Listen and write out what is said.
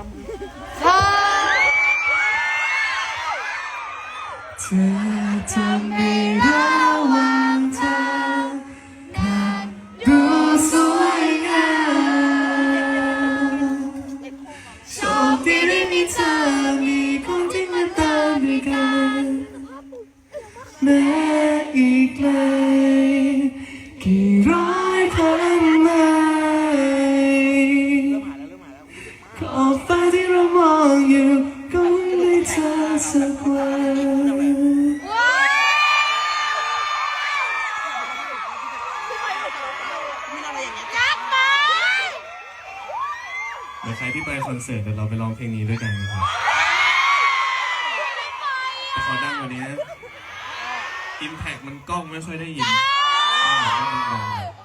เธอทำให้ระวังเธอนั้นดูสวยงามโชคดีที่มีเธอมีคนที่มาตามด้วยกันแม้อีกแล้ว ที่เรามองอยู่ก็ไม่ได้เธอสักวันเดี๋ยวใครที่ไปคอนเสิร์ตเดี๋ยวเราไปร้องเพลงนี้ด้วยกันนะครับแต่ขอดังกว่านี้อิมแพกมันกล้องไม่ค่อยได้ยินอ่าต้องดังๆ